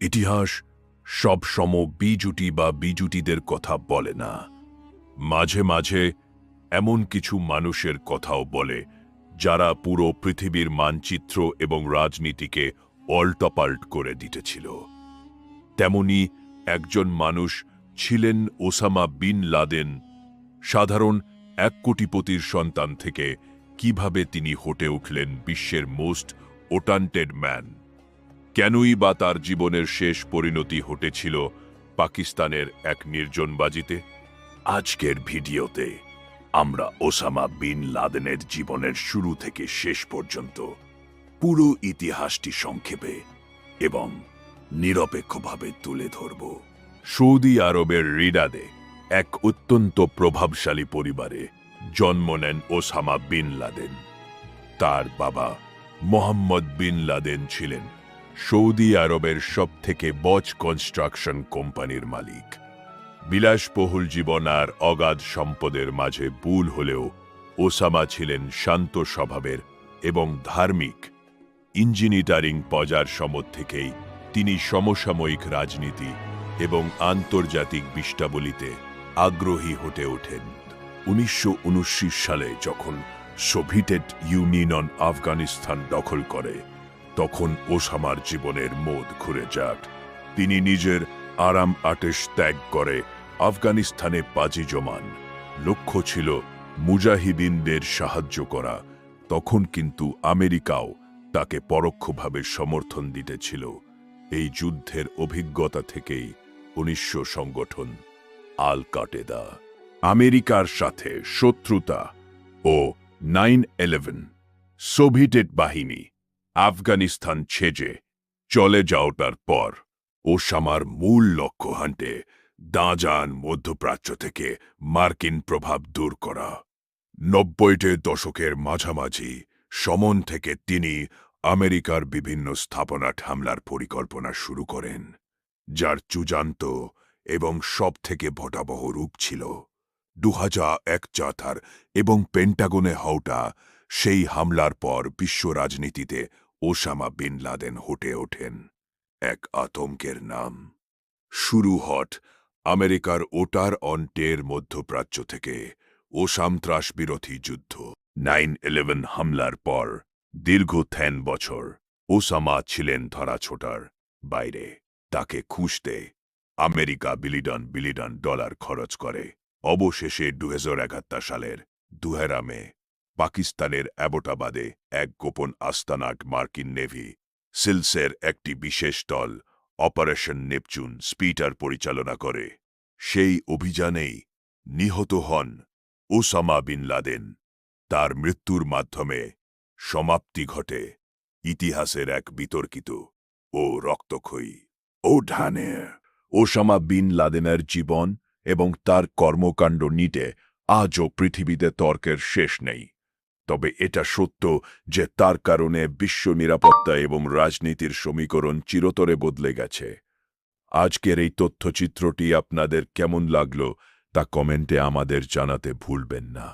ইতিহাস সব সম বিজুটি বা বিজুটিদের কথা বলে না। মাঝে মাঝে এমন কিছু মানুষের কথাও বলে, যারা পুরো পৃথিবীর মানচিত্র এবং রাজনীতিকে অল্টপাল্ট করে দিতেছিল। তেমনি একজন মানুষ ছিলেন ওসামা বিন লাদেন, সাধারণ এক কোটিপতির সন্তান থেকে কীভাবে তিনি হটে উঠলেন বিশ্বের মোস্ট ওটান্টেড ম্যান। কেনই বা তার জীবনের শেষ পরিণতি হটেছিল পাকিস্তানের এক নির্জনবাজিতে আজকের ভিডিওতে আমরা ওসামা বিন লাদেনের জীবনের শুরু থেকে শেষ পর্যন্ত পুরো ইতিহাসটি সংক্ষেপে এবং নিরপেক্ষভাবে তুলে ধরব। সৌদি আরবের রিডাদে এক অত্যন্ত প্রভাবশালী পরিবারে জন্ম নেন ওসামা বিন লাদেন। তার বাবা মোহাম্মদ বিন লাদেন ছিলেন। সৌদি আরবের সবথেকে বচ কনস্ট্রাকশন কোম্পানির মালিক। বিলাসবহুল জীবন আর অগাধ সম্পদের মাঝে ভুল হলেও ওসামা ছিলেন শান্ত স্বভাবের এবং ধার্মিক। ইঞ্জিনিয়ারিং পজার সমত থেকেই তিনি সমসাময়িক রাজনীতি এবং আন্তর্জাতিক বিষ্টাবলিতে আগ্রহী হতে ওঠেন। উনিশশো সালে যখন সোভিয়েত ইউনিয়ন আফগানিস্তান দখল করে তখন ওসামার জীবনের মোদ ঘুরে যাক। তিনি নিজের আরাম আটেশ ত্যাগ করে আফগানিস্তানে পাজি জমান। লক্ষ্য ছিল মুজাহিদিনদের সাহায্য করা। তখন কিন্তু আমেরিকাও তাকে পরোক্ষভাবে সমর্থন দিতেছিল। এই যুদ্ধের অভিজ্ঞতা থেকেই উনিশশো সংগঠন আল কাটেদা। আমেরিকার সাথে শত্রুতা ও নাইন ইলেভেন সোভিয়েট বাহিনী আফগানিস্তান ছেজে চলে যাওয়ার পর ওসামার মূল লক্ষ্য হান্টে দাঁজান মধ্যপ্রাচ্য থেকে মার্কিন প্রভাব দূর করা। নব্বইটে দশকের মাঝামাঝি সমন থেকে তিনি আমেরিকার বিভিন্ন স্থাপনা হামলার পরিকল্পনা শুরু করেন, যার চূড়ান্ত এবং সব থেকে ভটাবহ রূপ ছিল দু এক চাথার এবং পেন্টাগনে হওটা। সেই হামলার পর বিশ্ব রাজনীতিতে ওসামা বিন লাদেন হটে ওঠেন। এক আতঙ্কের নাম। শুরু হট আমেরিকার ওটার অন্টের মধ্যপ্রাচ্য থেকে ও সন্ত্রাস বিরোধী যুদ্ধ। নাইন ইলেভেন হামলার পর দীর্ঘ তেন বছর ওসামা ছিলেন ধরাছোটার বাইরে। তাকে খুঁজতে আমেরিকা বিলিডন বিলিডন ডলার খরচ করে। অবশেষে দু সালের দুহেরামে পাকিস্তানের অ্যাবোটাবাদে এক গোপন আস্তানাট মার্কিন নেভি, সিলসের একটি বিশেষ দল, অপারেশন নেপচুন স্পিটার পরিচালনা করে। সেই অভিযানেই নিহত হন ওসামা বিন লাদেন। তার মৃত্যুর মাধ্যমে সমাপ্তি ঘটে ইতিহাসের এক বিতর্কিত ও রক্তক্ষয়ী। ও ঢানে, ওসামা বিন লাদেনের জীবন এবং তার কর্মকাণ্ড নিটে আজও পৃথিবীতে তর্কের শেষ নেই। তবে এটা সত্য যে তার কারণে বিশ্ব নিরাপত্তা এবং রাজনীতির সমীকরণ চিরতরে বদলে গেছে। আজকের এই তথ্যচিত্রটি আপনাদের কেমন লাগল তা কমেন্টে আমাদের জানাতে ভুলবেন না।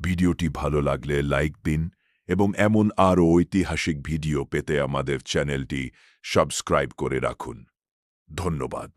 ভিডিওটি ভালো লাগলে লাইক দিন এবং এমন আরও ঐতিহাসিক ভিডিও পেতে আমাদের চ্যানেলটি সাবস্ক্রাইব করে রাখুন। ধন্যবাদ।